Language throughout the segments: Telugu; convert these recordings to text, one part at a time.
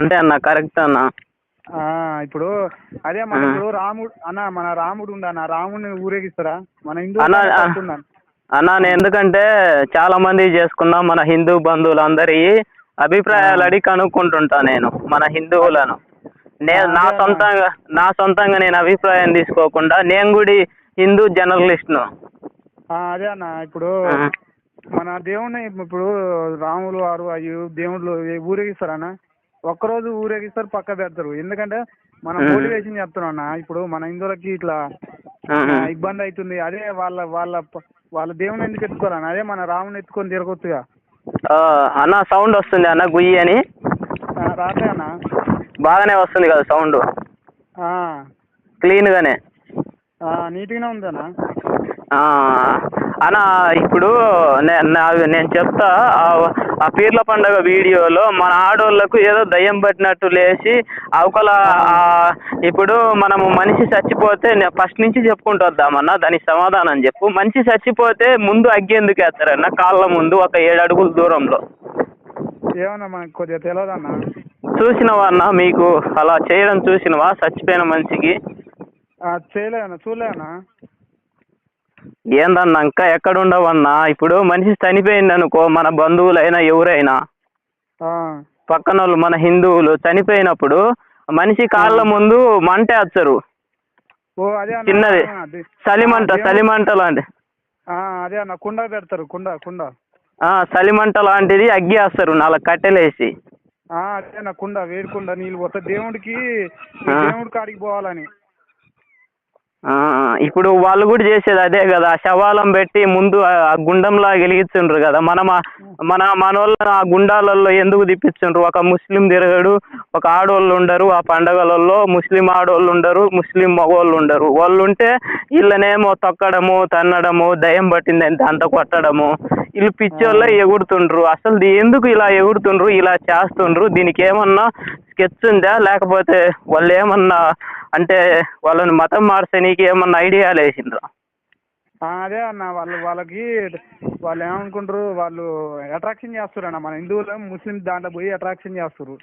అంటే అన్న కరెక్ట్ అన్న ఆ, ఇప్పుడు అదే మన. ఇప్పుడు రాముడు అన్న మన రాముడు ఉండన్న రాముడిని ఊరేగిస్తారా మన హిందూ అన్న. అన్న నేను ఎందుకంటే చాలా మంది చేసుకున్నా మన హిందూ బంధువులందరి అభిప్రాయాలు ఆ. అడిగి కనుక్కుంటుంటా నేను మన హిందువులను నేను నా అన్న. సొంతంగా నా సొంతంగా నేను అభిప్రాయం తీసుకోకుండా నేను కూడా హిందూ జర్నలిస్ట్ను అదే అన్న ఇప్పుడు. మన దేవుణ్ణి ఇప్పుడు రాములు వారు అవి దేవుళ్ళు ఊరేగిస్తారన్న ఒక్కరోజు ఊరేగిస్తారు పక్క పెడతారు. ఎందుకంటే మనం. మోటివేషన్ చెప్తున్నాం అన్న ఇప్పుడు మన హిందువులకి ఇట్లా ఇబ్బంది అవుతుంది అదే వాళ్ళ వాళ్ళ వాళ్ళ దేవుని ఎందుకు ఎత్తుకోవాలన్న అదే మన రాముని ఎత్తుకొని తిరగొచ్చుగా. అన్న సౌండ్ వస్తుంది అన్న గుయ్యి అని. రాట్లే అన్న. బాగానే వస్తుంది కదా సౌండ్ ఆ, క్లీన్గానే ఆ, నీట్గానే ఉంది అన్న అన్న ఇప్పుడు నేను చెప్తా ఆ- పీర్ల పండుగ వీడియోలో మన ఆడోళ్ళకు ఏదో దయ్యం పట్టినట్టు లేచి అవకల ఇప్పుడు మనము మనిషి చచ్చిపోతే ఫస్ట్ నుంచి చెప్పుకుంటూ వద్దామన్నా దానికి సమాధానం చెప్పు. మనిషి చచ్చిపోతే ముందు అగ్గి ఎందుకు వేస్తారన్న కాళ్ళ ముందు ఒక ఏడు అడుగుల దూరంలో. ఏమన్నా మనకు కొద్దిగా తెలియదు అన్న చూసినవా అన్న మీకు? అలా చేయడం చూసినవా? చచ్చిపోయిన మనిషికి? ఆ, చేయలే అన్న చూడలే అన్న ఏందన్నా ఇంకా ఎక్కడ ఉండవన్నా ఇప్పుడు మనిషి చనిపోయింది అనుకో మన బంధువులైనా ఎవరైనా పక్కన వాళ్ళు మన హిందువులు చనిపోయినప్పుడు మనిషి కాళ్ళ ముందు మంట వేస్తారు అన్న. చిన్నది. చలిమంట చలిమంట లాంటి. అదే అన్న. కుండ పెడతారు కుండ కుండ. ఆ, చలిమంట లాంటిది అగ్గి వేస్తారు నాలుగు కట్టెలేసి. అదే అన్న. కుండ వేడి కుండ నీళ్ళు దేవుడికి. దేవుడి కాడికి పోవాలని. ఆ, ఇప్పుడు వాళ్ళు కూడా చేసేది అదే కదా. శవాలం పెట్టి ముందు ఆ గుండంలా వెలిగిస్తుండ్రు కదా. మనం మన మన ఆ గుండాలలో ఎందుకు తిప్పించుండ్రు ఒక ముస్లిం తిరగడు ఒక ఆడోళ్ళు ఉండరు ఆ పండగలలో ముస్లిం ఆడోళ్ళు ఉండరు ముస్లిం మగవాళ్ళు ఉండరు వాళ్ళు ఉంటే వీళ్ళనేమో తొక్కడము తన్నడము దయ్యం పట్టిందంటే? అంత కొట్టడము. వీళ్ళు పిచ్చోళ్ళే ఎగురుతుండ్రు. అసలు దీ- ఎందుకు ఇలా ఎగురుతుండ్రు ఇలా చేస్తుండ్రు? దీనికి ఏమన్నా స్కెచ్ ఉందా? లేకపోతే వాళ్ళు ఏమన్నా అంటే వాళ్ళని మతం మార్చనీకి ఏమన్నా ఐడియాలు వేసిండ్రా అదే అన్న వాళ్ళు వాళ్ళకి వాళ్ళు ఏమనుకుంటారు వాళ్ళు అట్రాక్షన్ చేస్తారు అన్న మన హిందువులు ముస్లిం దాంట్లో పోయి అట్రాక్షన్ చేస్తారు.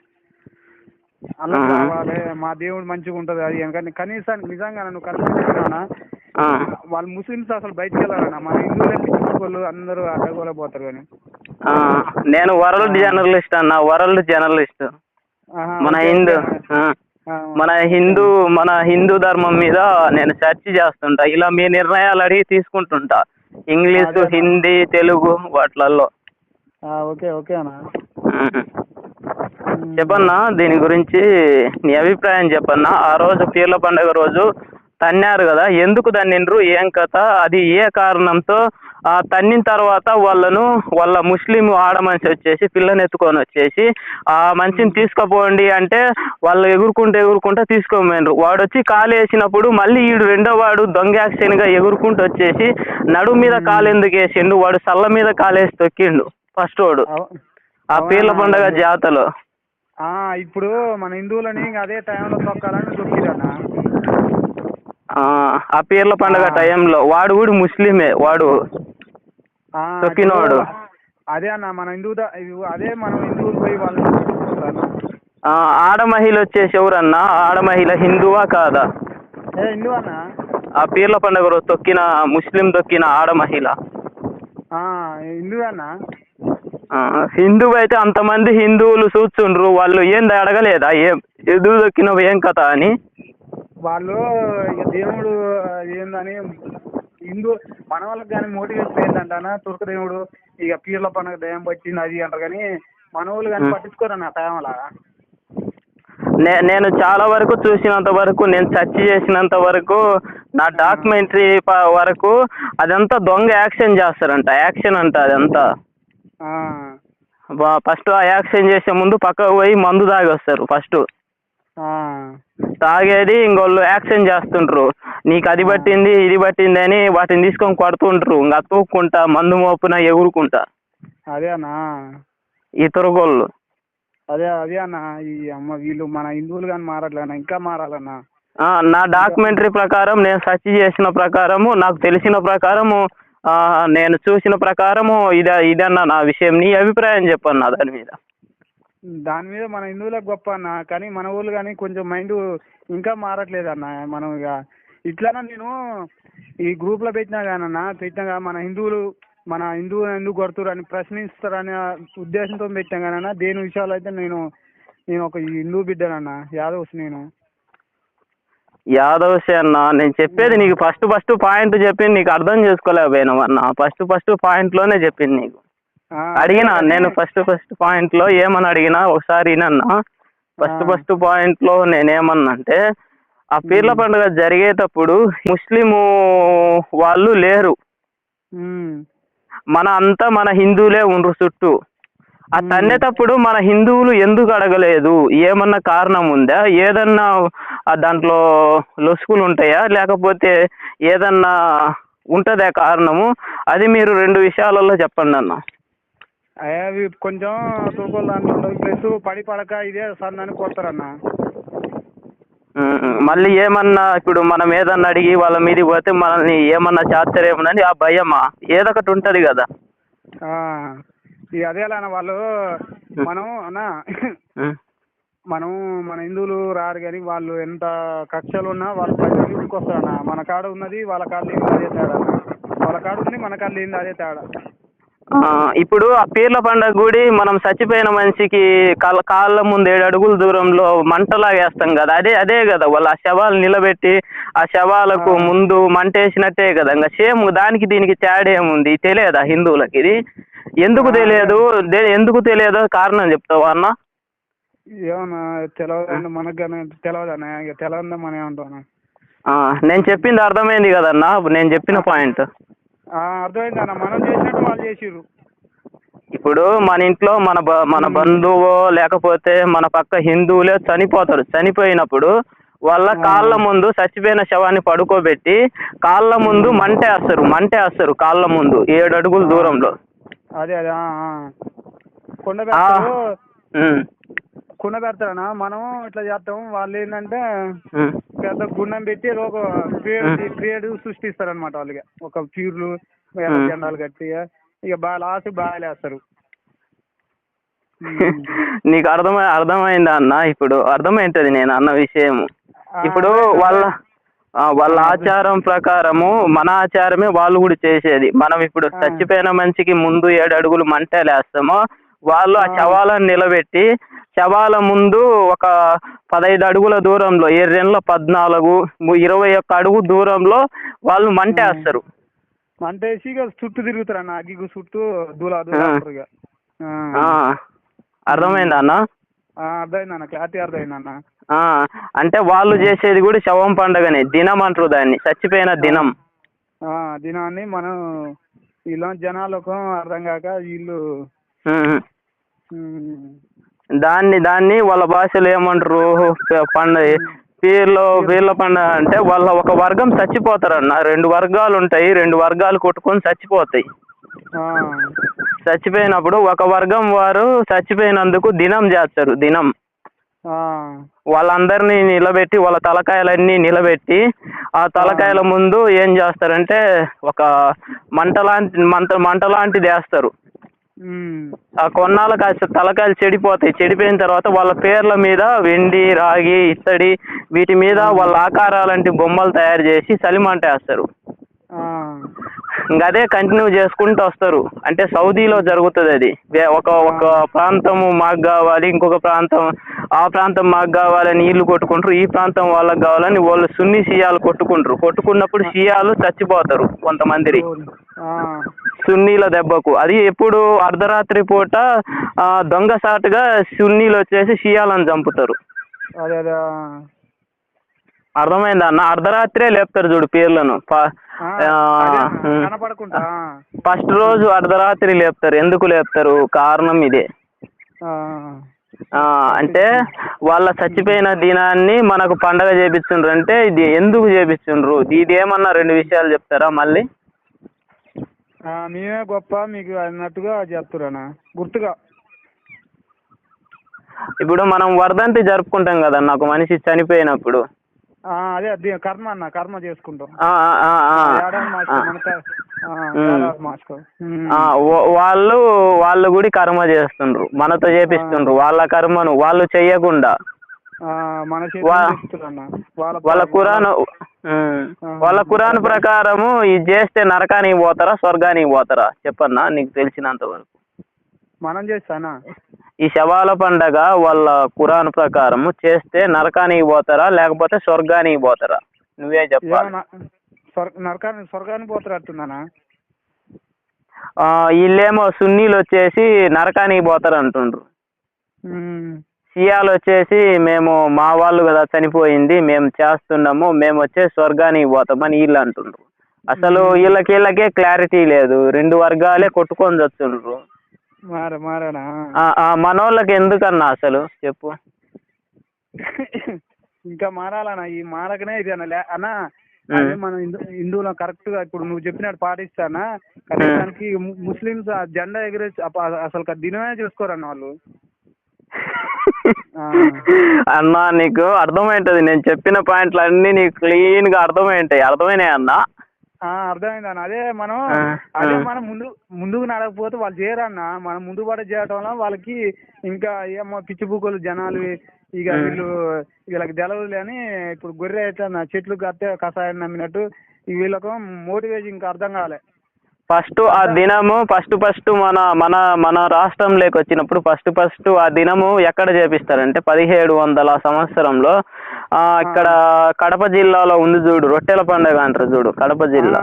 అలా. కావాలి మా దేవుడు మంచిగా ఉంటుంది అది కానీ కనీసం నిజంగా నువ్వు కనిపిస్తున్నా వాళ్ళు ముస్లిమ్స్ అసలు బయటికి వెళ్ళాలన్న మన హిందువులే పిచ్చుకోళ్ళు అందరూ అడ్డగోలపోతారు కానీ. ఆ, నేను వరల్డ్ జర్నలిస్ట్ అన్న వరల్డ్ జర్నలిస్ట్. మన హిందూ మన హిందూ మన హిందూ ధర్మం మీద నేను సెర్చ్ చేస్తుంటా. ఇలా మీ నిర్ణయాలు అడిగి తీసుకుంటుంటా. ఇంగ్లీషు. హిందీ తెలుగు వాటిలలో ఓకే ఓకే అన్న. చెప్పన్నా దీని గురించి నీ అభిప్రాయం చెప్పన్నా ఆ రోజు పీర్ల పండుగ రోజు తన్నారు కదా. ఎందుకు తన్నిండ్రు? ఏం కథ? అది ఏ కారణంతో? ఆ తన్నిన తర్వాత వాళ్ళను వాళ్ళ ముస్లిం ఆడ మనిషి వచ్చేసి పిల్లని ఎత్తుకొని వచ్చేసి ఆ మనిషిని తీసుకుపోండి అంటే వాళ్ళు ఎగురుకుంటూ ఎగురుకుంటూ తీసుకోమేండ్రు వాడు వచ్చి కాలు వేసినప్పుడు మళ్ళీ ఈడు రెండో వాడు దొంగ యాక్షన్గా ఎగురుకుంటూ వచ్చేసి నడుము మీద కాలు ఎందుకు వేసిండు? వాడు సల్ల మీద కాలేసి తొక్కిండు ఫస్ట్ వాడు. ఆ పీర్ల పండుగ జాతలో ఇప్పుడు మన హిందువులని అదే టైంలో తొక్కాలని దొరికిరన్న ఆ పీర్ల పండుగ. టైంలో వాడు కూడా ముస్లిమే వాడు. తొక్కినోడు. ఇప్పుడు అదే అన్న మన హిందూ అదే మనం హిందువులు పోయి ఆ, ఆడ మహిళ వచ్చేసి ఎవరన్నా? ఆడ మహిళ హిందువా కాదా? ఏ హిందూ అన్న? ఆ పీర్ల పండుగ రోజు తొక్కిన ముస్లిం తొక్కిన ఆడ మహిళ హిందువు అయితే అంతమంది హిందువులు చూస్తుండ్రు వాళ్ళు ఏంది అడగలేదా? ఏం ఎదురు తొక్కినవు ఏం కథ అని? వాళ్ళు ఇక దేవుడు ఏందని హిందూ మన వాళ్ళకి కానీ మోటివేషన్ ఏంటంటే తుర్క దేవుడు ఇక పీర్ల పండుగ దయం పట్టింది అది అంటారు కానీ మన వాళ్ళు కానీ. పట్టించుకోరన్న టైం అలా. నే నేను చాలా వరకు చూసినంత వరకు నేను సెర్చ్ చేసినంత వరకు నా డాక్యుమెంటరీ వరకు అదంతా దొంగ యాక్షన్ చేస్తారంట. యాక్షన్ అంట అదంతా. ఆ, ఫస్ట్ ఆ యాక్షన్ చేసే ముందు పక్కకు పోయి మందు తాగి వస్తారు ఫస్ట్. తాగేది ఇంకోళ్ళు యాక్షన్ చేస్తుండ్రు నీకు అది పట్టింది ఇది పట్టింది అని వాటిని తీసుకొని కొడుతుండ్రు ఇంకా తూక్కుంటా మందు మోపున ఎగురుకుంటా. అదే అన్న. ఈ తురగోళ్ళు అదే అదే అన్న. ఈ అమ్మ వీళ్ళు మన హిందువులు కానీ మారట్లేనా ఇంకా మారాలన్న. నా డాక్యుమెంటరీ ప్రకారం నేను సెర్చ్ చేసిన ప్రకారము నాకు తెలిసిన ప్రకారము నేను చూసిన ప్రకారము ఇదే ఇదన్న నా విషయం నీ అభిప్రాయం చెప్పన్నా దాని మీద. దాని మీద మన హిందువులకు గొప్ప అన్న. కానీ మన ఊళ్ళు కానీ కొంచెం మైండ్ ఇంకా మారట్లేదు అన్న మనం ఇక ఇట్లానే నేను ఈ గ్రూప్లో పెట్టినా కానన్న పెట్టినా మన హిందువులు మన హిందువులు ఎందుకు కొడుతురు అని ప్రశ్నిస్తారనే ఉద్దేశంతో పెట్టాం కానన్న దేని విషయాలు అయితే నేను నేను ఒక హిందూ బిడ్డనన్న యాదవ్స్ నేను. యాదవ్ అన్న నేను చెప్పేది నీకు ఫస్ట్ ఫస్ట్ పాయింట్ చెప్పింది నీకు అర్థం చేసుకోలేకపోయినావు అన్న. ఫస్ట్ ఫస్ట్ పాయింట్లోనే చెప్పింది నీకు. అడిగినా నేను ఫస్ట్ ఫస్ట్ పాయింట్లో ఏమని అడిగినా ఒకసారి వినన్నా. ఫస్ట్. ఫస్ట్ పాయింట్లో నేనేమన్నా అంటే ఆ పీర్ల పండుగ జరిగేటప్పుడు ముస్లిము వాళ్ళు లేరు. మన అంతా మన హిందువులే ఉండ్రు చుట్టూ. ఆ. తన్నేటప్పుడు మన హిందువులు ఎందుకు అడగలేదు? ఏమన్నా కారణం ఉందా? ఏదన్నా దాంట్లో లొసుగులు ఉంటాయా? లేకపోతే ఏదన్నా ఉంటుందా కారణము? అది మీరు రెండు విషయాలలో చెప్పండి అన్న. అవి కొంచెం తూకోళ్ళు దాంట్లో ఉండదు ప్లస్ పడి పడక ఇదే సన్నని కొడతారన్న. మళ్ళీ ఏమన్నా ఇప్పుడు మనం ఏదన్నా అడిగి వాళ్ళ మీదకి పోతే మనల్ని ఏమన్నా చేస్తారేమోనని ఆ భయమా? ఏదొకటి ఉంటుంది కదా. ఆ, ఇక అదే అన్న వాళ్ళు మనం అన్న. మనం మన హిందువులు రారు కానీ వాళ్ళు ఎంత కక్షలు ఉన్నా వాళ్ళు ప్రతి ఇంటికి వస్తారన్న మన కాడ ఉన్నది వాళ్ళ కాడ లేనిది అదే తేడా. అన్న. వాళ్ళ కాడ ఉంది మన కాడ లేనిది అదే తేడా. ఇప్పుడు ఆ పీర్ల పండగ గుడి మనం చచ్చిపోయిన మనిషికి కాళ్ళ కాళ్ళ ముందు ఏడు అడుగుల దూరంలో మంటలాగా వేస్తాం కదా. అదే అదే కదా వాళ్ళు ఆ శవాలు నిలబెట్టి ఆ శవాలకు. ముందు మంట వేసినట్టే కదా. ఇంకా సేమ్ దానికి దీనికి తేడా ఏముంది? తెలియదా హిందువులకి ఇది? ఎందుకు. తెలియదు? ఎందుకు తెలియదో? కారణం చెప్తావా అన్న? ఏమన్నా తెలియదు మనకు కానీ తెలియదు అన్న? ఇక తెలియదు మనం ఏమంటాం నేను చెప్పింది అర్థమైంది కదన్నా. నేను చెప్పిన పాయింట్ అర్థమైంది అన్న. మనం చేసినట్టు వాళ్ళు చేసిర్రు. ఇప్పుడు మన ఇంట్లో మన బ- మన బంధువు లేకపోతే మన పక్క హిందువులే చనిపోతారు. చనిపోయినప్పుడు వాళ్ళ. కాళ్ళ ముందు చచ్చిపోయిన శవాన్ని పడుకోబెట్టి కాళ్ళ ముందు మంటేస్తారు మంటేస్తారు కాళ్ళ ముందు ఏడు అడుగుల దూరంలో. అదే అదే. కుండ కుండ పెడతారనా మనం ఇట్లా చేస్తాం వాళ్ళు ఏంటంటే. పెద్ద గుండం పెట్టి ఒక క్రియేట్ మ్. క్రియేట్ సృష్టిస్తారనమాట వాళ్ళకి ఒక ప్యూర్లు. జెండాలు కట్టి ఇక బాగా లాస్ట్ బాగాలేస్తారు నీకు అర్థమై అర్థమైందా అన్న ఇప్పుడు అర్థమైంటది నేను అన్న విషయం ఇప్పుడు వాళ్ళ వాళ్ళ ఆచారం ప్రకారము మన ఆచారమే వాళ్ళు కూడా చేసేది మనం ఇప్పుడు. చచ్చిపోయిన మనిషికి ముందు ఏడు అడుగులు మంటలేస్తామో వాళ్ళు ఆ ఆ. శవాలను నిలబెట్టి శవాల ముందు ఒక పదహైదు అడుగుల దూరంలో ఎర్రెన్ల పద్నాలుగు ఇరవై ఒక్క అడుగు దూరంలో వాళ్ళు మంటేస్తారు అంటే వేసి ఇక చుట్టూ తిరుగుతారు అన్న అగ్గి చుట్టూ దూలా అర్థమైందా అన్న? అర్థమైంది అన్న క్లారిటీ అర్థమైంది అన్న. ఆ, అంటే వాళ్ళు చేసేది కూడా శవం పండగనే దినం అంటారు దాన్ని చచ్చిపోయిన దినం. ఆ, దినాన్ని మనం ఇలా జనాలకు అర్థం కాక వీళ్ళు దాన్ని దాన్ని వాళ్ళ భాషలో ఏమంటారు? ప- పండగ పీర్లో పీర్ల పండగ అంటే వాళ్ళ ఒక వర్గం చచ్చిపోతారన్న. రెండు వర్గాలు ఉంటాయి. రెండు వర్గాలు కొట్టుకొని చచ్చిపోతాయి. చచ్చిపోయినప్పుడు ఒక వర్గం వారు చచ్చిపోయినందుకు దినం చేస్తారు. దినం. వాళ్ళందరినీ నిలబెట్టి వాళ్ళ తలకాయలన్నీ నిలబెట్టి ఆ తలకాయల ముందు ఏం చేస్తారంటే ఒక మంట లాంటి మంట మంట లాంటిది వేస్తారు. ఆ కొన్నాళ్ళకి ఆ తలకాయలు చెడిపోతాయి. చెడిపోయిన తర్వాత వాళ్ళ పేర్ల మీద వెండి రాగి ఇత్తడి వీటి మీద వాళ్ళ ఆకారాలంటి బొమ్మలు తయారు చేసి చలిమంట వేస్తారు. ఇంకా అదే కంటిన్యూ చేసుకుంటూ వస్తారు. అంటే సౌదీలో జరుగుతుంది అది. ఒక ఒక ప్రాంతము మాకు కావాలి ఇంకొక ప్రాంతం ఆ ప్రాంతం మాకు కావాలని వీళ్ళు కొట్టుకుంటారు. ఈ ప్రాంతం వాళ్ళకి కావాలని వాళ్ళు సున్ని షియాలు కొట్టుకుంటారు. కొట్టుకున్నప్పుడు షియాలు చచ్చిపోతారు కొంతమంది సున్నీల దెబ్బకు. అది ఎప్పుడు అర్ధరాత్రి పూట ఆ, దొంగసాటుగా సున్నీలు వచ్చేసి షియాలను చంపుతారు. అదే. అర్థమైందా అన్న? అర్ధరాత్రే లేపుతారు చూడు పేర్లను. ఫస్ట్ రోజు అర్ధరాత్రి లేపుతారు. ఎందుకు లేపుతారు? కారణం ఇదే. అంటే వాళ్ళ చచ్చిపోయిన దినాన్ని మనకు పండగ చేపించుండ్రు అంటే ఇది ఎందుకు చేపించుండ్రు ఇది ఏమన్నా రెండు విషయాలు చెప్తారా మళ్ళీ? మేమే గొప్ప మీకు అన్నట్టుగా చెప్తున్నా గుర్తుగా. ఇప్పుడు మనం వర్ధంతి జరుపుకుంటాం కదన్న ఒక మనిషి చనిపోయినప్పుడు. ఆ, అదే అది కర్మ అన్న కర్మ చేసుకుంటాం. వాళ్ళు వాళ్ళు కూడా కర్మ చేస్తుండ్రు మనతో చేపిస్తుండ్రు వాళ్ళ కర్మను వాళ్ళు చెయ్యకుండా మన వాళ్ళ కురాన్ వాళ్ళ కురాన్ ప్రకారము ఇది చేస్తే నరకానికి పోతారా స్వర్గానికి పోతారా? చెప్పన్నా నీకు తెలిసినంత వరకు. మనం చేస్తానా? ఈ శవాల పండగ వాళ్ళ కురాన్ ప్రకారము చేస్తే నరకానికి పోతారా లేకపోతే స్వర్గానికి పోతారా? నువ్వే చెప్పాలి. స్వర్గానికి వీళ్ళేమో సున్నీలు వచ్చేసి నరకానికి పోతారు అంటుండ్రు షియాలు వచ్చేసి మేము మా వాళ్ళు కదా చనిపోయింది మేము చేస్తున్నాము మేము వచ్చే స్వర్గానికి పోతామని వీళ్ళు అంటుండ్రు. అసలు వీళ్ళకి వీళ్ళకే క్లారిటీ లేదు రెండు వర్గాలే కొట్టుకొని ఆ, మనోళ్ళకి ఎందుకన్నా అసలు? చెప్పు. ఇంకా మారాలన్నా ఈ మారకనే ఇది అన్న లే- అన్న అదే మన హిందూ హిందువులు కరెక్ట్గా ఇప్పుడు నువ్వు చెప్పినట్టు పాటిస్తానా? కనీసానికి ము- ముస్లిమ్స్ ఆ జెండా అప్ప- అసలు దినమే చూసుకోరన్న వాళ్ళు. అన్నా నీకు అర్థమైంటది. నేను చెప్పిన పాయింట్లు అన్ని నీకు క్లీన్గా అర్థమైంటాయి. అర్థమైనాయి అన్నా? అర్థమైంది అన్న. అదే మనం అదే. మనం ముందు ముందుకు నడకపోతే వాళ్ళు చేయరన్న మనం ముందు పడ చేయటం వల్ల వాళ్ళకి ఇంకా ఏమో పిచ్చి బుక్కలు జనాలు ఇక. వీళ్ళు వీళ్ళకి తెలవదులే అని ఇప్పుడు గొర్రె అయితే చెట్లు కట్టే కషాయం నమ్మినట్టు వీళ్ళకు మోటివేషన్ ఇంకా అర్థం కాలే. ఫస్ట్ ఆ దినము ఫస్ట్ ఫస్ట్ మన మన మన రాష్ట్రంలోకి వచ్చినప్పుడు ఫస్ట్ ఫస్ట్ ఆ దినము ఎక్కడ చేపిస్తారంటే పదిహేడు వందల సంవత్సరంలో ఆ, ఇక్కడ కడప జిల్లాలో ఉంది చూడు రొట్టెల పండుగ అంటారు చూడు కడప జిల్లా.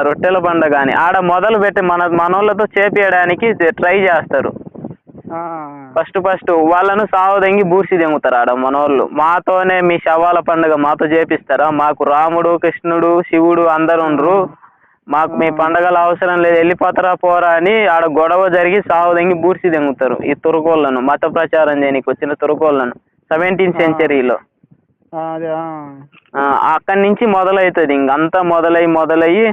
రొట్టెల పండుగ అని. ఆడ మొదలు పెట్టి మన మనోళ్ళతో చేపియడానికి ట్రై చేస్తారు. ఫస్ట్ ఫస్ట్ వాళ్ళను సావదెంగి బూసి దెంగుతారు ఆడ మనోళ్ళు. మాతోనే మీ శవాల పండుగ మాతో చేపిస్తారా? మాకు రాముడు కృష్ణుడు శివుడు అందరు ఉండరు. మాకు మీ పండగలు అవసరం లేదు వెళ్ళిపోతారా పోరా అని ఆడ గొడవ జరిగి సావదెంగి బూర్సి దెంగుతారు ఈ తురుకోళ్ళను మత ప్రచారం చేయడానికి వచ్చిన తురుకోళ్ళను. సెవెంటీన్ సెంచరీలో అక్కడి నుంచి మొదలవుతుంది ఇంక. అంతా మొదలై మొదలయ్యి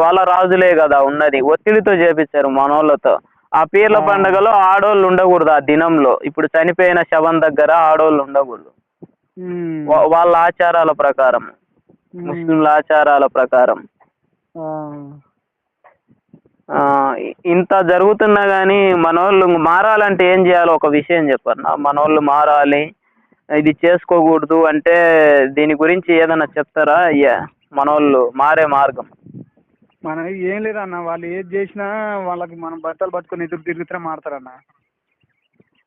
వాళ్ళ రాజులే కదా ఉన్నది. ఒత్తిడితో చేపించారు మనోళ్ళతో. ఆ పీర్ల. పండుగలో ఆడోళ్ళు ఉండకూడదు ఆ దినంలో. ఇప్పుడు చనిపోయిన శవం దగ్గర ఆడోళ్ళు ఉండకూడదు. వాళ్ళ ఆచారాల ప్రకారం. ముస్లింల ఆచారాల ప్రకారం. ఇంత జరుగుతున్నా కానీ మనోళ్ళు మారాలంటే ఏం చేయాలో ఒక విషయం చెప్పన్నా. మనోళ్ళు మారాలి. ఇది చేసుకోకూడదు అంటే దీని గురించి ఏదైనా చెప్తారా అయ్యా? మనోళ్ళు మారే మార్గం. మనం ఏం లేదన్న వాళ్ళు ఏది చేసినా వాళ్ళకి మనం బట్టలు పట్టుకొని ఎదురు తిరుగుతూనే మాడతారన్న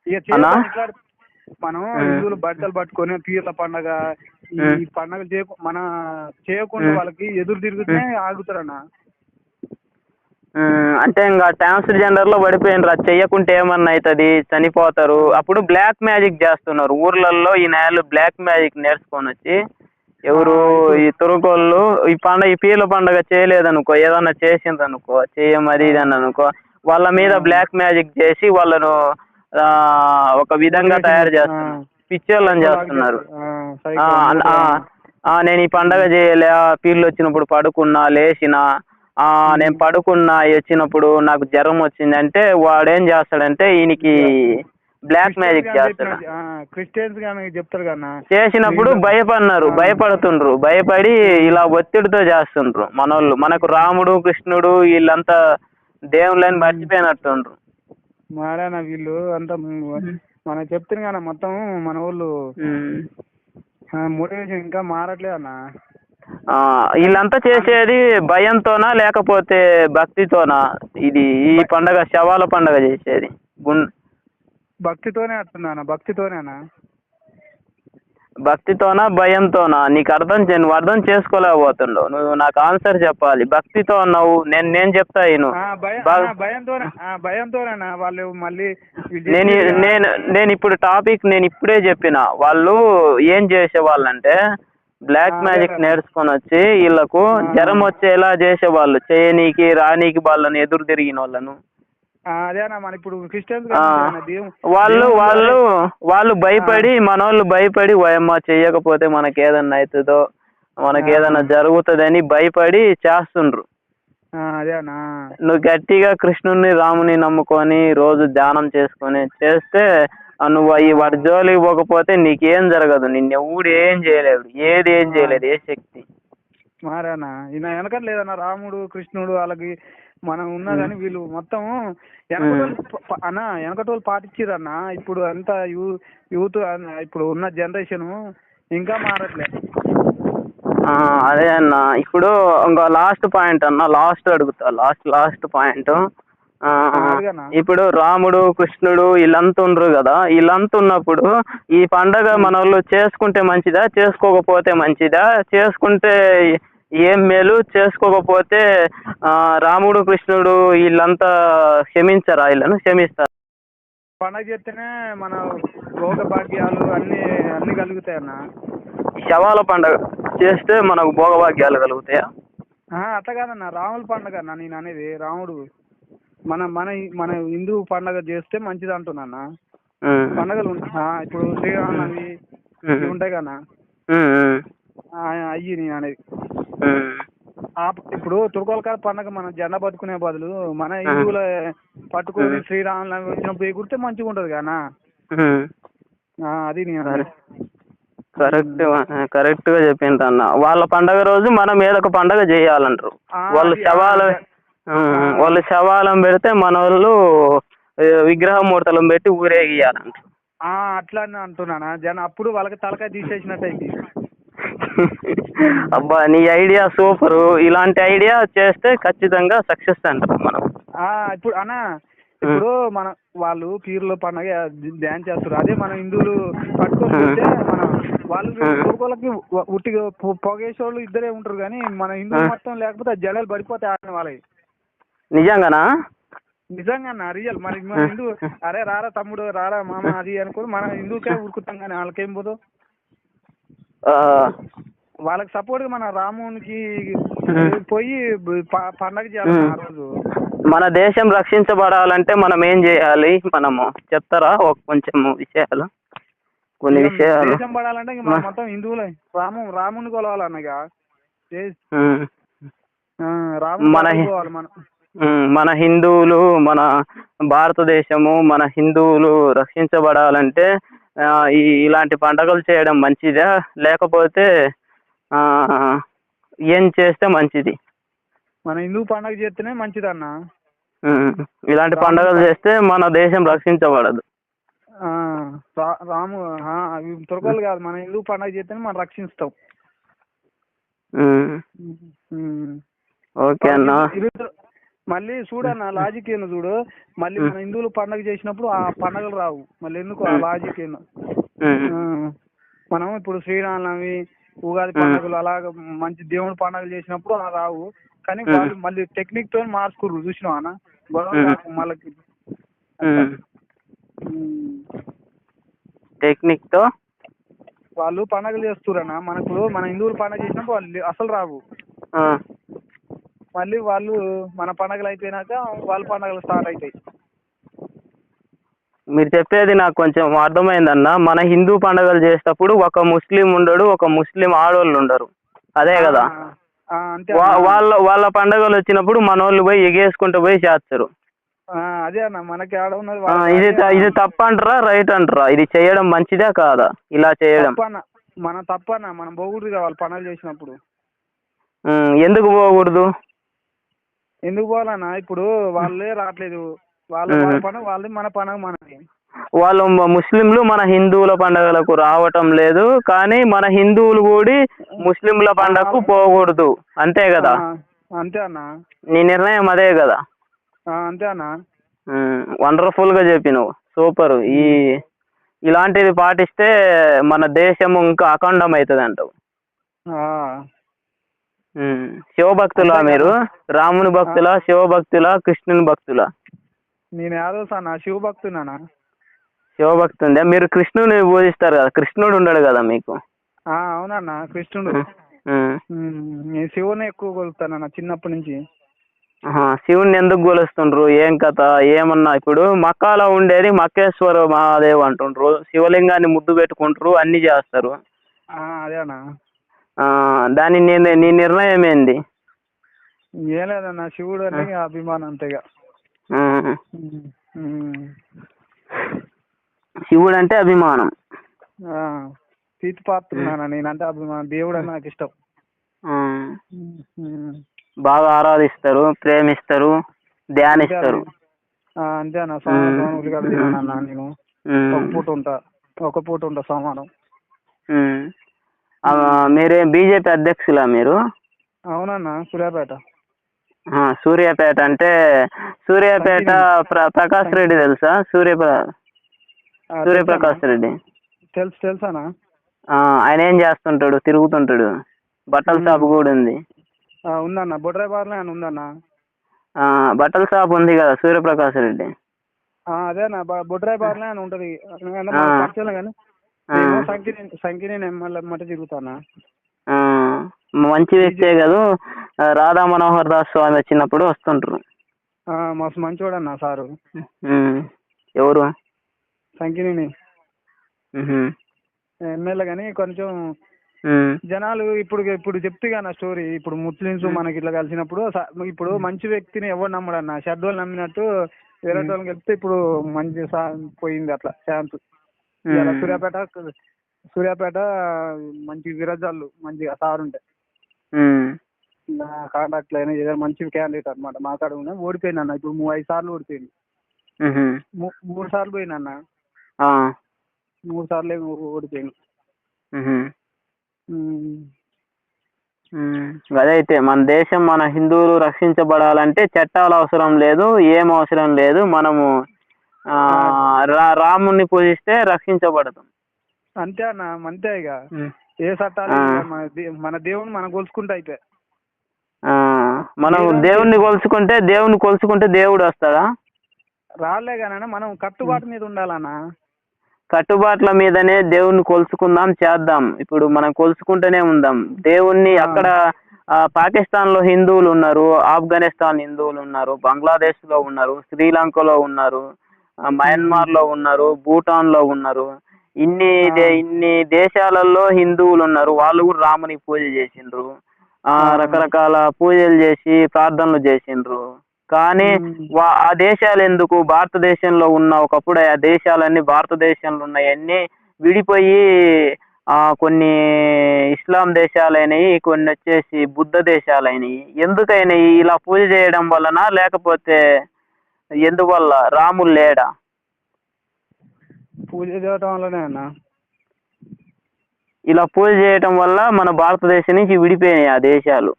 ఇక మనం. హిందువులు బట్టలు పట్టుకొని పీర్ల పండగ ఈ. పండగ చేయ మన చేయకుండా. వాళ్ళకి ఎదురు తిరుగుతూనే ఆగుతారన్న. అంటే ఇంకా ట్రాన్స్జెండర్లో పడిపోయినరు? అది చెయ్యకుంటే ఏమన్నా అవుతుంది చనిపోతారు? అప్పుడు బ్లాక్ మ్యాజిక్ చేస్తున్నారు. ఊర్లలో ఈ నేలు బ్లాక్ మ్యాజిక్ నేర్చుకొని వచ్చి ఎవరు ఈ తురుకోళ్ళు ఈ పండగ ఈ పీర్ల పండగ చేయలేదనుకో ఏదన్నా చేసిందనుకో చెయ్యమది ఇది అని అనుకో వాళ్ళ మీద బ్లాక్ మ్యాజిక్ చేసి వాళ్ళను ఒక విధంగా తయారు చేస్తున్నారు. పిచ్చోళ్ళని చేస్తున్నారు. నేను ఈ పండగ చేయలే పీర్లు వచ్చినప్పుడు పడుకున్నా లేచిన ఆ, నేను పడుకున్నా వచ్చినప్పుడు నాకు జ్వరం వచ్చింది అంటే వాడేం చేస్తాడంటే ఈయనకి బ్లాక్ మ్యాజిక్ చేస్తాడు. క్రిస్టియన్స్ చెప్తారు కన్నా. చేసినప్పుడు భయపడినారు భయపడుతుండ్రు. భయపడి ఇలా ఒత్తిడితో చేస్తుండ్రు. మనోళ్ళు మనకు రాముడు కృష్ణుడు వీళ్ళంతా దేవుళ్ళని మర్చిపోయినట్టుండ్రు. మారానా వీళ్ళు? అంతా మనం చెప్తారు కానీ మొత్తం మన వాళ్ళు. మోటివేషన్ ఇంకా మారట్లేదు అన్న. వీళ్ళంతా చేసేది భయంతోనా లేకపోతే భక్తితోనా? ఇది ఈ పండగ శవాల పండగ చేసేది. భక్తితోనే అట్టున్నాను భక్తితోనేనా? భక్తితోనా భయంతోనా? నీకు అర్థం చే నువ్వు అర్థం చేసుకోలేకపోతుండవు నువ్వు నాకు ఆన్సర్ చెప్పాలి. భక్తితో ఉన్నావు. నేను నేను చెప్తా నేను భయంతోనే వాళ్ళు మళ్ళీ నేను నేను నేను ఇప్పుడు టాపిక్ నేను ఇప్పుడే చెప్పిన. వాళ్ళు ఏం చేసేవాళ్ళంటే బ్లాక్ మ్యాజిక్. నేర్చుకొని వచ్చి వీళ్ళకు. జ్వరం వచ్చేలా చేసేవాళ్ళు. చేయనీకి రానీకి వాళ్ళని ఎదురు తిరిగిన వాళ్ళను అదేనా మన ఇప్పుడు క్రిస్టియన్స్ ఆ, కానీ దేవుం వాళ్ళు వాళ్ళు వాళ్ళు భయపడి మనోళ్ళు భయపడి ఓయమ్మ చెయ్యకపోతే మనకి ఏదన్నా అవుతుందో మనకి. ఏదన్నా జరుగుతుందని భయపడి చేస్తుండ్రు. అదేనా నువ్వు గట్టిగా కృష్ణుని రాముని నమ్ముకొని రోజు ధ్యానం చేసుకొని చేస్తే నువ్వు ఈ వాడి జోలికి పోకపోతే నీకేం జరగదు నిన్ను ఎవడు ఏం చేయలేడు ఏది ఏం చేయలేదు ఏ శక్తి. మారానా? ఈయన వెనకట లేదన్న రాముడు కృష్ణుడు వాళ్ళకి మనం ఉన్నా కానీ వీళ్ళు మొత్తం అన్న వెనకటోళ్ళు పాటించిరన్న ఇప్పుడు అంతా యూ యూత్ ఇప్పుడు ఉన్న జనరేషన్ ఇంకా మారట్లే. అదే అన్న. ఇప్పుడు ఇంకా లాస్ట్ పాయింట్ అన్న. లాస్ట్ అడుగుతా. Last last point? ఇప్పుడు రాముడు కృష్ణుడు వీళ్ళంతా ఉండరు కదా. వీళ్ళంతా ఉన్నప్పుడు ఈ పండగ మన వాళ్ళు చేసుకుంటే మంచిదా? చేసుకోకపోతే మంచిదా? చేసుకుంటే ఏం మేలు చేసుకోకపోతే రాముడు కృష్ణుడు వీళ్ళంతా క్షమించరా వీళ్ళను క్షమిస్తారా పండగ చేస్తేనే మన భోగ భాగ్యాలు అన్ని అన్ని కలుగుతాయి అన్న శవాల పండగ చేస్తే మనకు భోగభాగ్యాలు కలుగుతాయా అట్లా కాదన్న రాముల పండగ అన్న నేను అనేది రాముడు మన మన మన హిందూ పండగ చేస్తే మంచిది అంటున్నా. పండగలు ఇప్పుడు. ఇవి ఉంటాయి కదా. అయ్యి నేను అనేది ఇప్పుడు తుర్కోలకాడ పండగ మనం జెండా పట్టుకునే బదులు మన హిందువుల పట్టుకొని శ్రీరామనవమి వచ్చినప్పుడు ఎగురితే మంచిగా ఉంటది ఉమ్. అది నేను. కరెక్ట్ కరెక్ట్గా చెప్పిండ్రు అన్న. వాళ్ళ పండగ రోజు మనం ఏదొక పండగ చేయాలంటారు. వాళ్ళు శవాల వాళ్ళు శవాలం పెడితే మన వాళ్ళు విగ్రహ మూర్తలను పెట్టి ఊరేగియాలంటారు అట్లా అంటున్నానా? జన అప్పుడు వాళ్ళకి తలకాయ తీసేసినట్టు అయింది. అబ్బా నీ ఐడియా సూపర్ ఇలాంటి ఐడియా చేస్తే ఖచ్చితంగా సక్సెస్ అంటారు మనం. ఆ, ఇప్పుడు అన్న ఇప్పుడు మన వాళ్ళు పీర్ల పండగ డ్యాన్స్ చేస్తారు. అదే మన హిందువులు పట్టుకొని పోతే మన వాళ్ళు ఉట్టిగా పొ- పొగేసేవాళ్ళు ఇద్దరే ఉంటారు కానీ మన హిందువులు మొత్తం లేకపోతే ఆ జనాలు పడిపోతాయి ఆడిన వాళ్ళకి నిజంగానా? నిజంగా రియల్ మరి మన హిందూ అరే రారా తమ్ముడు రారా మామ అది అనుకుని మన హిందూకే ఉరుకుతాం కానీ వాళ్ళకేం పోదు? వాళ్ళకి సపోర్ట్ మన రామునికి పోయి పండగ చేయాలి ఆ రోజు. మన దేశం రక్షించబడాలంటే మనం ఏం చేయాలి? మనము చెప్తారా? ఒక కొంచెం విషయాలు. కొన్ని విషయాలు. దేశం పడాలంటే ఇంక మనం మొత్తం హిందువులే. రాము రాముని కొలవాలన్న ఇక. ఏ- ఉమ్. ఆ, రాముని మన మనం హిందువులు మన భారతదేశము మన హిందువులు రక్షించబడాలంటే ఈ ఇలాంటి పండగలు చేయడం మంచిదా? లేకపోతే ఏం చేస్తే మంచిది? మన హిందూ పండగ చేస్తేనే మంచిది అన్న ఉమ్, ఇలాంటి పండగలు చేస్తే మన దేశం రక్షించబడదు. రాము అవి తురకలు కాదు. మన హిందూ పండగ చేస్తేనే మనం రక్షిస్తాం. ఓకే అన్న. మళ్ళీ చూడన్న లాజిక్ ఏందో చూడు. మళ్ళీ మన హిందువులు పండగ చేసినప్పుడు ఆ పండగలు రావు. మళ్ళీ ఎందుకు ఆ లాజిక్ ఏందో మనం ఇప్పుడు శ్రీరామనవమి ఉగాది పండుగలు అలాగ మంచి దేవుడి పండుగలు చేసినప్పుడు అలా రావు. కానీ వాళ్ళు మళ్ళీ టెక్నిక్తో మార్చుకుర్రు చూసినావా అన్న? గొడవ కాకు మళ్ళీ. టెక్నిక్తో? వాళ్ళు పండగలు చేస్తురన్న మనకు మన హిందువులు పండగ చేసినప్పుడు వాళ్ళు అసలు రావు. మళ్ళీ వాళ్ళు మన పండగలు అయిపోయినాక వాళ్ళ పండగలు స్టార్ట్ అవుతాయి మీరు చెప్పేది నాకు కొంచెం అర్థమైందన్న. మన హిందూ పండుగలు చేసేటప్పుడు ఒక ముస్లిం ఉండడు ఒక ముస్లిం ఆడవాళ్ళు ఉండరు. అదే కదా. వాళ్ళ వాళ్ళ పండుగలు వచ్చినప్పుడు మన వాళ్ళు పోయి ఎగేసుకుంటూ పోయి చేస్తారు. అదే అన్న. మనకి ఆడ ఉన్నది ఇది ఇది తప్ప అంటారా? రైట్ అంటారా? ఇది చేయడం మంచిదా కాదా? ఇలా చేయడం. మన తప్పన్న మనం పోకూడదు వాళ్ళు పండుగలు చేసినప్పుడు. ఎందుకు పోకూడదు? ఎందుకు పోవాలన్నా? ఇప్పుడు వాళ్ళే రావట్లేదు. వాళ్ళ వాళ్ళ పండుగ వాళ్ళది మన పండుగ మనది. వాళ్ళు ముస్లింలు మన హిందువుల పండుగలకు రావటం లేదు కానీ మన హిందువులు కూడా ముస్లింల పండగకు పోకూడదు. అంతే కదా? అంతే అన్న. నీ నిర్ణయం అదే కదా? అంతే అన్న. వండర్ఫుల్గా చెప్పినావు. సూపర్. ఈ ఇలాంటిది పాటిస్తే మన దేశము ఇంకా అఖండం అవుతుంది అంటావు శివభక్తులా మీరు? రాముని భక్తులా శివభక్తులా కృష్ణుని భక్తులా? నేను యాదవ్ అన్న శివభక్తున్నానా? శివభక్తుందే? మీరు కృష్ణుని పూజిస్తారు కదా. కృష్ణుడు ఉండడు కదా మీకు? ఆ, అవునన్న. కృష్ణుడు. ఉమ్. ఉమ్, నేను శివుని ఎక్కువ కొలుస్తానన్న చిన్నప్పటి నుంచి. ఆహా, శివుణ్ణి ఎందుకు గోలుస్తుండ్రు ఏం కథ? ఏమన్నా? ఇప్పుడు మక్కాలో ఉండేది మక్కేశ్వర మహాదేవ్ అంటుండ్రు. శివలింగాన్ని ముద్దు పెట్టుకుంటారు అన్ని చేస్తారు. ఆ, అదే అన్న. దాని నీ నీ నిర్ణయం ఏంది? ఏం లేదన్న శివుడు ఇక అభిమానం అంతేగా. శివుడు అంటే అభిమానం. తీర్చిపాత్రున్నాను నేనంటే అభిమానం. దేవుడు అని నాకు ఇష్టం. బాగా ఆరాధిస్తారు ప్రేమిస్తారు ధ్యానిస్తారు. అంతే అన్న. సోమవారం ఉల్లిగడ్డ నేను. ఒక పూట ఉంటా ఒక పూట ఉంటా సోమవారం మీరే బీజేపీ అధ్యక్షులా మీరు? అవునన్న సూర్యాపేట. సూర్యాపేట అంటే సూర్యాపేట ప్ర- ప్రకాష్ రెడ్డి తెలుసా? సూర్య సూర్యప్రకాష్? రెడ్డి. తెలుసు తెలుసానా ఆయన ఏం చేస్తుంటాడు? తిరుగుతుంటాడు. బట్టల. షాప్ కూడా ఉంది. ఉందన్న. బొడ్రాయి బార్లే అని ఉందన్న. బట్టల షాప్ ఉంది కదా సూర్యప్రకాష్ రెడ్డి. అదేనా. బ- బొడ్రాయి బార్లే అని ఉంటది. కానీ. ఎమ్మెల్యే తిరుగుతానా? మంచి వ్యక్తే కదా. రాధా మనోహర్ దాస్ స్వామి వచ్చినప్పుడు వస్తుంటారు ఆ, మస్తు మంచోడన్న సారు. ఉమ్. ఎవరు? సంకిని ఉహు. ఎమ్మెల్యే కానీ కొంచెం. జనాలు ఇప్పుడు ఇప్పుడు చెప్తే నా స్టోరీ. ఇప్పుడు ముస్లిమ్స్ మనకి ఇట్లా కలిసినప్పుడు ఇప్పుడు మంచి వ్యక్తిని ఎవరు నమ్మడన్న? షడ్డోలు నమ్మినట్టు వేరే వాళ్ళని చెప్తే ఇప్పుడు మంచి పోయింది అట్లా ఛాన్స్. ఇలా. సూర్యాపేట సూర్యాపేట మంచి విరజాలు మంచిగా సార్ ఉంటే. ఉమ్. నా కాంటాక్ట్లో అయినా ఏదైనా మంచి క్యాండిడేట్ అనమాట మా కాడ ఉన్నా ఓడిపోయింది అన్న. ఇప్పుడు మూడు ఐదు సార్లు ఓడిపోయింది. మూడు సార్లు పోయింది అన్న. ఆ. మూడు సార్లు ఓడిపోయింది. అదైతే మన దేశం మన హిందువులు రక్షించబడాలంటే చట్టాలు అవసరం లేదు ఏం అవసరం లేదు. మనము ఆ, రా- రాముణ్ణి పూజిస్తే రక్షించబడతాం. అంతే అన్న అంతే ఇక. ఏ చట్టాలు మన మన దేవుని మనం కొలుసుకుంటే ఆ, మనం దేవుణ్ణి కొలుచుకుంటే దేవుణ్ణి కొలుచుకుంటే దేవుడు వస్తాడా? రాలే కానీ మనం కట్టుబాటు మీద ఉండాలన్న. కట్టుబాట్ల మీదనే దేవుణ్ణి కొలుచుకుందాం చేద్దాం. ఇప్పుడు మనం కొలుచుకుంటూనే ఉందాం. దేవుణ్ణి. అక్కడ పాకిస్తాన్లో హిందువులు ఉన్నారు ఆఫ్ఘనిస్తాన్ హిందువులు ఉన్నారు బంగ్లాదేశ్లో ఉన్నారు శ్రీలంకలో ఉన్నారు. మయన్మార్లో ఉన్నారు భూటాన్లో ఉన్నారు. ఇన్ని. ఇన్ని దేశాలలో హిందువులు ఉన్నారు. వాళ్ళు కూడా రామునికి పూజ చేసిండ్రు. ఆ. రకరకాల పూజలు చేసి ప్రార్థనలు చేసిండ్రు. కానీ ఆ దేశాలు ఎందుకు? భారతదేశంలో ఉన్న ఒకప్పుడు ఆ దేశాలన్నీ భారతదేశంలో ఉన్నాయన్నీ విడిపోయి ఆ కొన్ని ఇస్లాం దేశాలైనవి కొన్ని వచ్చేసి బుద్ధ దేశాలైనవి. ఎందుకైనాయి ఇలా పూజ చేయడం వలన లేకపోతే ఎందువల్ల రాములు లేడా? పూజ చేయటం వల్లనే అన్న. ఇలా పూజ చేయటం వల్ల మన భారతదేశం నుంచి విడిపోయినాయి ఆ దేశాలు.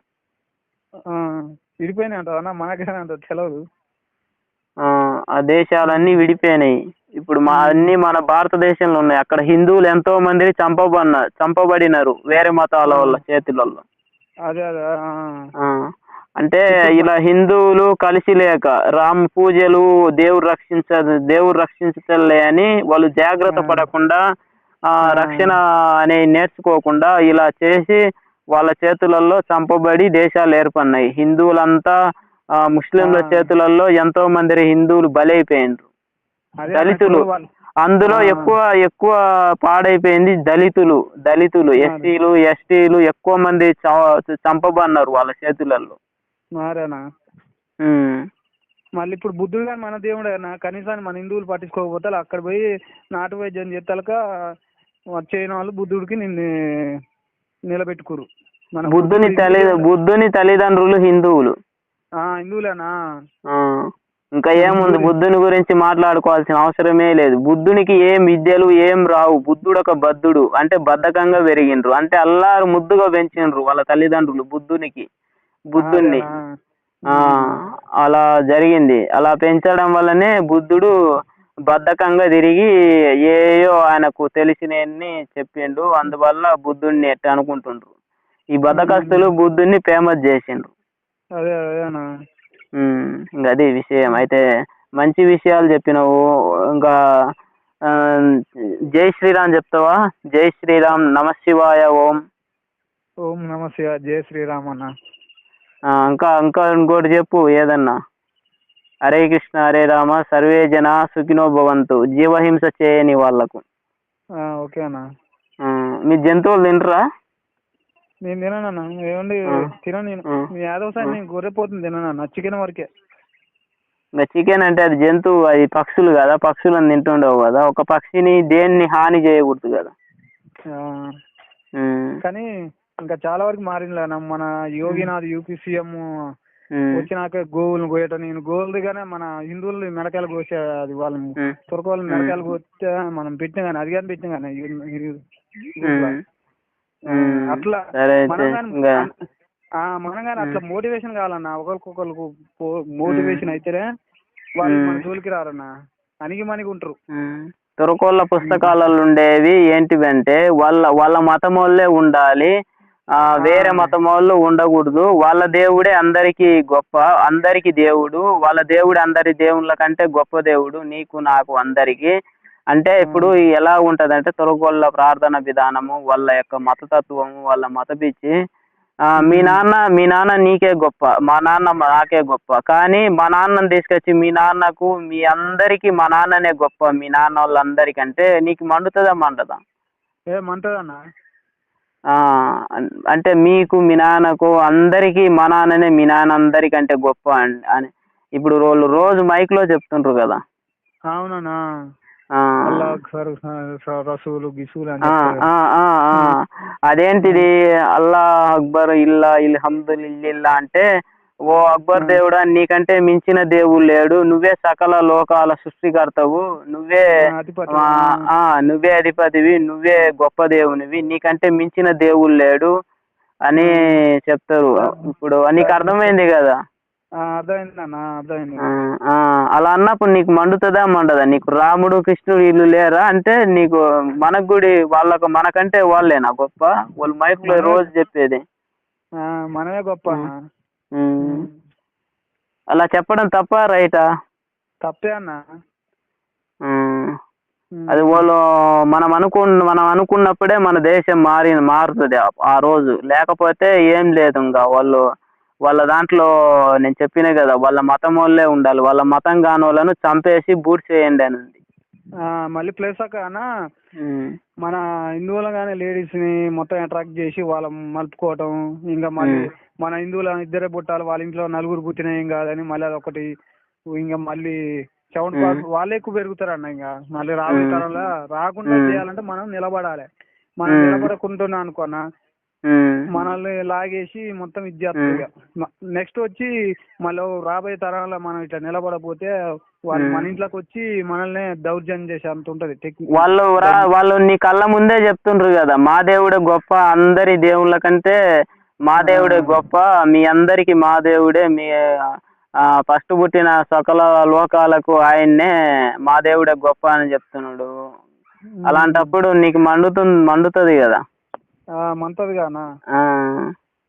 విడిపోయినాయి అంటావు అన్న? తెలియదు ఆ, దేశాలన్నీ విడిపోయినాయి. ఇప్పుడు మా అన్ని మన భారతదేశంలో ఉన్నాయి. అక్కడ హిందువులు ఎంతో మంది చంపబడిన చంపబడినారు వేరే మతాల వల్ల చేతులలో అదే అదే అంటే ఇలా హిందువులు కలిసి లేక రామ పూజలు దేవుడు రక్షించ దేవుడు రక్షించలే అని వాళ్ళు జాగ్రత్త. పడకుండా ఆ. రక్షణ అనే నేర్చుకోకుండా ఇలా చేసి వాళ్ళ చేతులలో చంపబడి దేశాలు ఏర్పడినాయి హిందువులంతా ముస్లింల. చేతులలో ఎంతో మంది హిందువులు బలైపోయినారు దళితులు అందులో. ఎక్కువ ఎక్కువ పాడైపోయింది దళితులు దళితులు ఆ. ఎస్సీలు ఎస్టీలు ఎక్కువ మంది చ- చంపబడినారు వాళ్ళ చేతులలో మారేనా. మళ్ళీ ఇప్పుడు బుద్ధుడు కానీ మన దేవుడే అన్న కనీసాన్ని మన హిందువులు పట్టించుకోకపోతే అక్కడ పోయి నాటు వైద్యం చేస్తాక చేయని వాళ్ళు బుద్ధుడికి నిన్ను నిలబెట్టుకోరు. మన బుద్ధుని తల్లి. బుద్ధుని తల్లిదండ్రులు హిందువులు. ఆ, హిందువులేనా? ఆ. ఇంకా ఏముంది? బుద్ధుని గురించి మాట్లాడుకోవాల్సిన అవసరమే లేదు. బుద్ధునికి ఏం విద్యలు ఏం రావు. బుద్ధుడు ఒక బద్ధుడు. అంటే బద్ధకంగా పెరిగిండ్రు. అంటే అల్లారు ముద్దుగా పెంచిండ్రు వాళ్ళ తల్లిదండ్రులు బుద్ధునికి. బుద్ధుణ్ణి. అలా జరిగింది. అలా పెంచడం వల్లనే బుద్ధుడు బద్ధకంగా తిరిగి ఏయో ఆయనకు తెలిసినవన్నీ చెప్పిండు. అందువల్ల బుద్ధుడిని ఎట్ట అనుకుంటుండ్రు. ఈ బద్ధకస్తులు బుద్ధుడిని ఫేమస్ చేసిండ్రు. అదే అదేనా ఉమ్, ఇంకా అది విషయం. అయితే మంచి విషయాలు చెప్పినావు. ఇంకా జై శ్రీరామ్ చెప్తావా? జై శ్రీరామ్ నమ శివాయ ఓం. ఓం నమ శివ జయ శ్రీరామ్ అన్న. ఇంకా ఇంకా ఇంకోటి చెప్పు ఏదన్నా? హరే కృష్ణ హరే రామ సర్వే జన సుఖినో భవంతు జీవహింస చేయని వాళ్ళకు. ఆ, ఓకే అన్న. మీ జంతువులు తింటరా? నేను తినను అన్న. ఏమండి ఆ. తినను నేను. మీ యాదవ్ సైడ్ నేను గొర్రె పోతుంది తినను అన్న. చికెన్ వరకే. ఇంకా చికెన్ అంటే అది జంతువు అది పక్షులు కదా. పక్షులను తింటుండవు కదా. ఒక పక్షిని దేన్ని హాని చేయకూడదు కదా. కానీ ఇంకా చాలా వరకు మారింది అన్న. మన యోగినాథ్ యూపీ సీఎం వచ్చినాక గోవులను కోయటం. నేను గోవులుగానే మన హిందువులు మెడకాయలు కోసే అది వాళ్ళు ఉమ్, తురకోళ్ళు మెడకాయలు కోస్తే మనం పెట్టిన కానీ అది కానీ పెట్టిన కానీ. అట్లా మనం కానీ అట్లా మోటివేషన్ కావాలన్న ఒకరికొకరికి మోటివేషన్ అయితేనే వాళ్ళు మన జోలికి రారన్న అణిగి మణిగి ఉంటారు. తురకోళ్ళ పుస్తకాలలో ఉండేవి ఏంటివంటే వాళ్ళ వాళ్ళ మతం వాళ్ళే ఉండాలి వేరే మతం వాళ్ళు ఉండకూడదు. వాళ్ళ దేవుడే అందరికి గొప్ప అందరికి దేవుడు. వాళ్ళ దేవుడు అందరి దేవుళ్ళ కంటే గొప్ప దేవుడు నీకు నాకు అందరికి. అంటే ఇప్పుడు ఎలా ఉంటదంటే తురకోళ్ళ ప్రార్థన విధానము వాళ్ళ యొక్క మతతత్వము వాళ్ళ మత పిచ్చి ఆ, మీ నాన్న మీ నాన్న నీకే గొప్ప. మా నాన్న నాకే గొప్ప. కానీ మా నాన్నని తీసుకొచ్చి మీ నాన్నకు మీ అందరికి మా నాన్ననే గొప్ప. మీ నాన్న వాళ్ళందరికంటే నీకు మండుతుందా మండదా? ఏమంటదన్న ఆ, అన్- అంటే మీకు మీ నాన్నకు అందరికి మా నాన్ననే మీ నాన్న అందరికంటే గొప్ప అన్- అని. ఇప్పుడు వాళ్ళు రోజు మైక్లో చెప్తుండ్రు కదా. అల్లా అక్బర్. అదేంటిది? అల్లా అక్బర్ ఇల్లా ఇల్హమ్దుల్లా అంటే ఓ అక్బర్ దేవుడా నీకంటే మించిన దేవుడు లేడు. నువ్వే సకల లోకాల సృష్టికర్తవు. నువ్వే ఆ, నువ్వే అధిపతివి నువ్వే గొప్ప దేవునివి. నీకంటే మించిన దేవుడు లేడు అని చెప్తారు. ఇప్పుడు నీకు అర్థమైంది కదా? అలా అన్నప్పుడు నీకు మండుతుందా మండదా? నీకు రాముడు కృష్ణుడు వీళ్ళు లేరా? అంటే నీకు మనకు గుడి వాళ్ళకు మనకంటే వాళ్ళేనా గొప్ప? వాళ్ళు మైక్లో రోజు చెప్పేది. మనమే గొప్ప. అలా చెప్పడం తప్ప రైటా? తప్పే అన్న. అది వాళ్ళు మనం అనుకు మనం అనుకున్నప్పుడే మన దేశం మారి మారుతుంది. ఆ- రోజు. లేకపోతే ఏం లేదు ఇంకా. వాళ్ళు వాళ్ళ దాంట్లో నేను చెప్పిన కదా వాళ్ళ మతం వాళ్ళే ఉండాలి. వాళ్ళ మతం కాని వాళ్ళను చంపేసి బూట్ చేయండి అని మళ్ళీ ప్లేస్ అక్క అన్న. ఉమ్. మన హిందువులు కానీ లేడీస్ని మొత్తం అట్రాక్ట్ చేసి వాళ్ళ మలుపుకోవటం ఇంకా మళ్ళీ. మన హిందువుల ఇద్దరే పుట్టాలి వాళ్ళ ఇంట్లో నలుగురు పుట్టినా ఏం కాదని మళ్ళీ అదొకటి ఇంకా మళ్ళీ సౌండ్ పాస్ వాళ్ళే ఎక్కువ పెరుగుతారు అన్న ఇంకా మళ్ళీ రాబోయే. తరంలో రాకుండా. చేయాలంటే మనం నిలబడాలి మనం. నిలబడకుంటున్నా అనుకోనా ఉమ్. మనల్ని లాగేసి మొత్తం ఇది. మ- నెక్స్ట్ వచ్చి మళ్ళీ రాబోయే తరంలో మనం ఇట్లా నిలబడపోతే వాళ్ళు మన ఇంట్లోకి వచ్చి మనల్ని దౌర్జన్యం చేసే అంత ఉంటది వాళ్ళు వాళ్ళు నీ కళ్ళ ముందే చెప్తుండ్రు కదా మా దేవుడే గొప్ప అందరి దేవుళ్ళ కంటే మా దేవుడే గొప్ప మీ అందరికి మా దేవుడే మీ ఫస్ట్ పుట్టిన సకల లోకాలకు ఆయన్నే మా దేవుడే గొప్ప అని చెప్తున్నాడు. అలాంటప్పుడు నీకు మండుతుంది మండుతుంది కదా.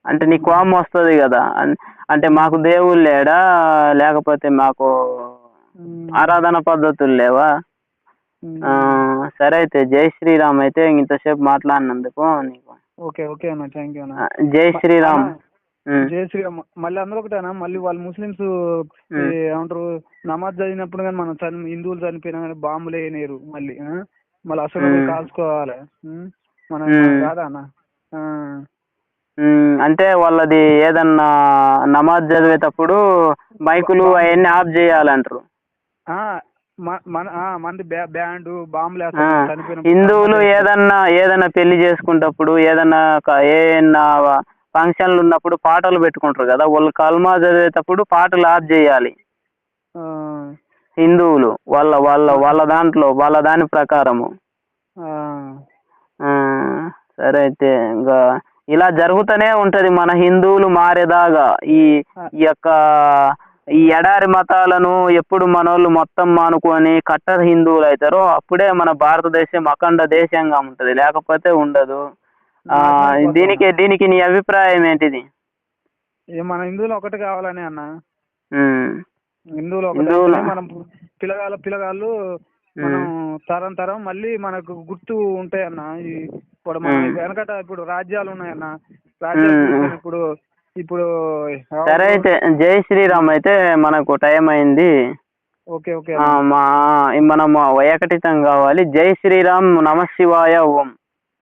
అంటే నీ కోపం వస్తుంది కదా. అంటే మాకు దేవుళ్ళు లేడా? లేకపోతే మాకు ఆరాధన పద్ధతులు లేవా? సరే అయితే జై శ్రీరామ్ అయితే ఇంతసేపు మాట్లాడినందుకు నీకు. ఓకే ఓకే అన్న థ్యాంక్ యూ అన్న. జై శ్రీరామ్. జై శ్రీరామ్ మళ్ళీ అందులో ఒకటేనా? మళ్ళీ వాళ్ళు ముస్లిమ్స్ ఏమంటారు నమాజ్ చదివినప్పుడు కానీ మనం చని హిందువులు చనిపోయినా కానీ బాంబులు వేయలేరు మళ్ళీ? మళ్ళీ అసలు. కాల్చుకోవాలి? మన కాదా అన్న? అంటే వాళ్ళది ఏదన్నా నమాజ్ చదివేటప్పుడు మైకులు అవన్నీ ఆఫ్ చేయాలంటారు. మన బ్యాండ్ బాంబులు హిందువులు ఏదన్నా ఏదన్నా పెళ్ళి చేసుకుంటప్పుడు ఏదన్నా ఏదన్నా ఫంక్షన్లు ఉన్నప్పుడు పాటలు పెట్టుకుంటారు కదా వాళ్ళు కల్మా చదివేటప్పుడు పాటలు ఆఫ్ చేయాలి. హిందువులు వాళ్ళ వాళ్ళ వాళ్ళ దాంట్లో వాళ్ళ దాని ప్రకారము. సరే అయితే ఇంకా ఇలా జరుగుతూనే ఉంటది మన హిందువులు మారేదాగా ఈ ఈ యొక్క ఈ ఎడారి మతాలను ఎప్పుడు మనోళ్ళు మొత్తం మానుకొని కట్టర్ హిందువులు అవుతారో అప్పుడే మన భారతదేశం అఖండ దేశంగా ఉంటది. లేకపోతే ఉండదు. ఆ దీనికి దీనికి నీ అభిప్రాయం ఏంటిది? మన హిందువులు ఒకటి కావాలని అన్న. హిందువులు ఒకటి హిందువులు- మనం పిల్లగాళ్ళ పిల్లగాళ్ళు మనం తరం తరం మళ్ళీ మనకు గుర్తు ఉంటాయి అన్న ఈ ఇప్పుడు మన. వెనకట ఇప్పుడు రాజ్యాలు ఉన్నాయన్న రాజ్యాలు ఇప్పుడు ఇప్పుడు సరే అయితే జై శ్రీరామ్ అయితే మనకు టైం అయింది. Okay okay. మనం ఏకటితం కావాలి. జై శ్రీరామ్ నమ శివాయ ఓం.